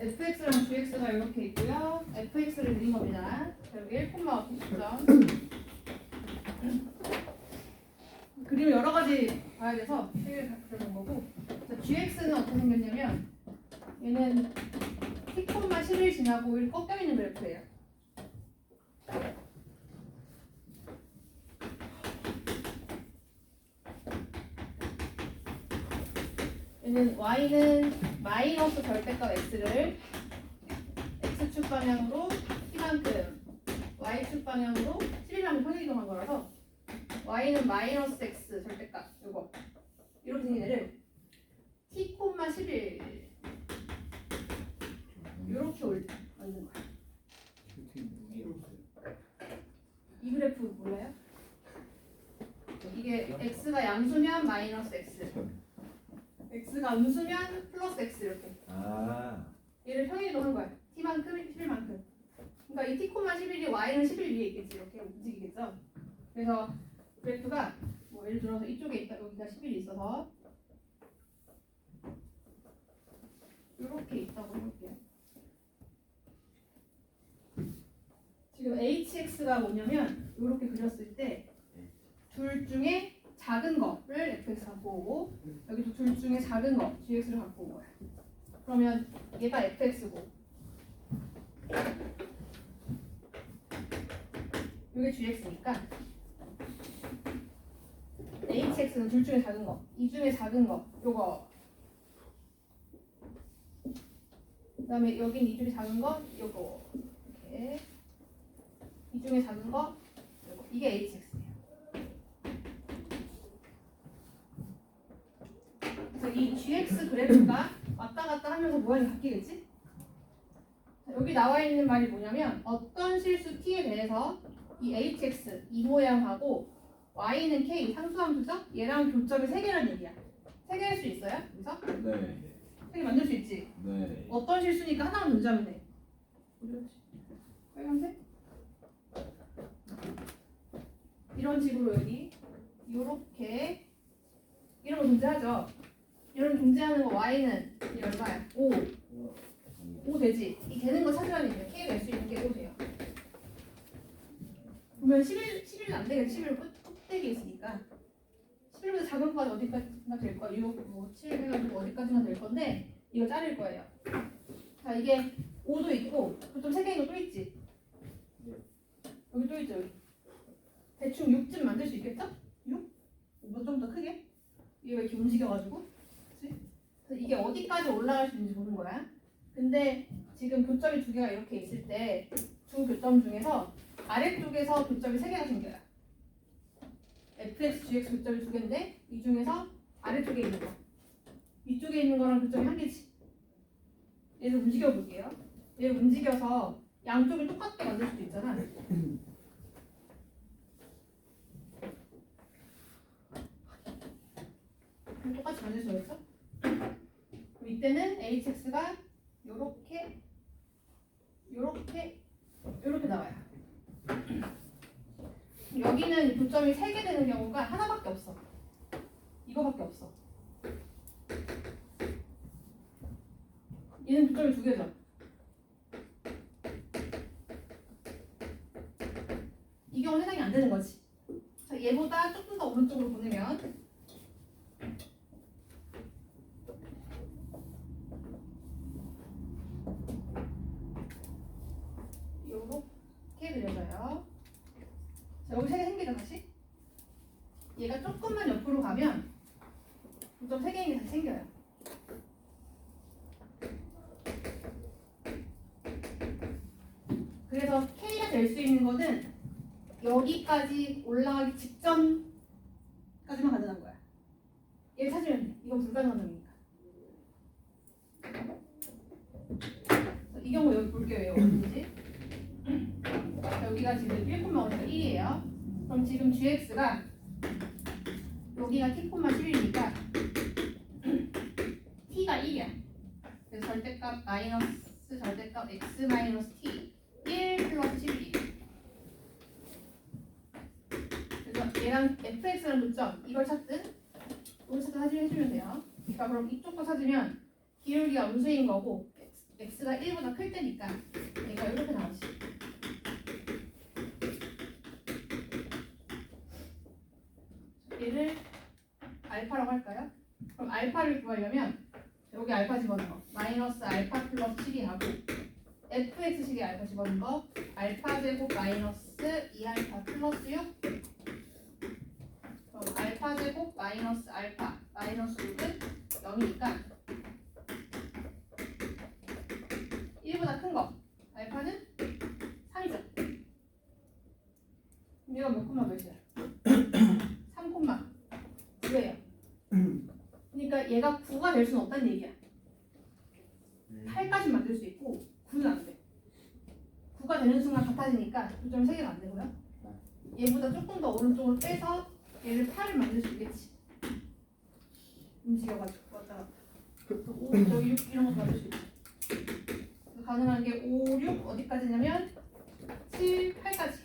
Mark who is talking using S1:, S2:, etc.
S1: fx랑 gx가 이렇게 있고요. fx를 드린 겁니다. 여기 1,5점. 그림을 여러 가지 봐야 돼서 색을 그려놓은 거고 자, gx는 어떻게 생겼냐면 얘는 t, 11 지나고 1 꺾여 있는 그래프예요. 얘는 y는 마이너스 절대값 x를 x축 방향으로 t만큼 y축 방향으로 11이랑 평행 이동한 거라서 y는 마이너스 x 절대값 요거 이렇게 생긴 애를 t, 11 이렇게 올 만든 거야. 이 그래프 몰라요? 이게 x가 양수면 마이너스 x x가 음수면 플러스 x 이렇게.
S2: 아,
S1: 얘를 평행이동한 거야. t만큼 11만큼. 그러니까 이 t, 11이 y는 11 위에 있겠지. 이렇게 움직이겠죠? 그래서 그래프가 뭐 예를 들어서 이쪽에 있다. 여기가 11이 있어서 이렇게 있다고 해볼게요. 지금 hx가 뭐냐면 이렇게 그렸을 때 둘 중에 작은 거를 fx 갖고 오고 여기도 둘 중에 작은 거 gx를 갖고 온 거야. 그러면 얘가 fx고 이게 gx니까 hx는 둘 중에 작은 거, 이 중에 작은 거, 요거. 그 다음에 여긴 이 중에 작은 거, 요거. 이렇게 이 중에 작은 거, 요거. 이게 hx예요. 그래서 이 gx 그래프가 왔다 갔다 하면서 모양이 바뀌겠지? 자, 여기 나와 있는 말이 뭐냐면 어떤 실수 t에 대해서 이 hx 이 모양하고 y는 k 상수함수죠? 얘랑 교점이 세 개라는 얘기야. 세 개일 수 있어요? 그래서
S2: 네,
S1: 세 개 만들 수 있지.
S2: 네.
S1: 어떤 실수니까 하나만 존재하면 돼. 빨간색? 이런 식으로 여기 요렇게 이런 거 존재하죠. 이런 존재하는 거 y는 이 얼마야? 5. 5 되지? 이 되는 거 찾으라는 얘기야. k 낼수 있는 게 5 돼요. 그러면 11, 11은 안 되겠지. 11은 끝, 끝대기 있으니까. 11보다 작은 거가 어디까지나 될 거야. 6, 뭐, 7 해가지고 어디까지나 될 건데 이거 자를 거예요. 자, 이게 5도 있고 좀 세 개인 거 또 있지? 여기 또 있죠. 대충 6쯤 만들 수 있겠죠? 6? 뭐좀더 크게? 이게 왜 이렇게 움직여가지고? 이게 어디까지 올라갈 수 있는지 보는 거야. 근데 지금 교점이 두 개가 이렇게 있을 때 두 교점 중에서 아래쪽에서 교점이 세 개가 생겨요. fx, gx 교점이 두 개인데 이 중에서 아래쪽에 있는 거. 위쪽에 있는 거랑 교점이 한 개지. 얘를 움직여 볼게요. 얘를 움직여서 양쪽을 똑같게 만들 수도 있잖아. 그럼 똑같이 만들 수 있죠? 그럼 이때는 hx가 요렇게 요렇게 요렇게 나와요. 여기는 교점이 세개 되는 경우가 하나밖에 없어. 이거밖에 없어. 얘는 교점이 두 개죠. 이 경우 해당이 안 되는 거지. 자, 얘보다 조금 더 오른쪽으로 보내면 요렇게 그려져요. 자, 여기 세개 생기죠, 다시? 얘가 조금만 옆으로 가면 좀 세 개인 게 다시 생겨요. 그래서 K가 될 수 있는 거는 여기까지 올라가기 직전까지만 가능한 거야. 얘를 찾으면 돼. 이건 불가능한 놈이니까. 이 경우 여기 볼게요. 어딘지. 여기가 지금 1,5가 1이에요. 그럼 지금 gx가 여기가 t,11이니까 t가 1이야. 그래서 절대값 마이너스 절대값 x 마이너스 t 1 플러스 11. 그래서 얘랑 fx랑 교점 이걸 찾든 이걸 찾든 사진 해주면 돼요. 그러니까 그럼 이쪽 거 찾으면 기울기가 음수인 거고 x가 1보다 클 때니까 얘가 이렇게 나오지. 얘를 알파라고 할까요? 그럼 알파를 구하려면 여기 알파 집어넣어. 마이너스 알파 플러스 7이 하고 fx식의 알파 집어넣은 거 알파 제곱 마이너스 2알파 플러스 6 그럼 알파 제곱 마이너스 알파 마이너스 6은 0이니까 그러니까 얘가 9가 될 수는 없다는 얘기야. 음. 8까지 만들 수 있고 9는 안 돼. 9가 되는 순간 같아지니까 점점 3개가 안 되고요. 얘보다 조금 더 오른쪽으로 빼서 얘를 8을 만들 수 있겠지. 움직여가지고 왔다 갔다. 그 5, 6 이런 것도 만들 수 있지. 가능한 게 5, 6 어디까지냐면 7, 8까지.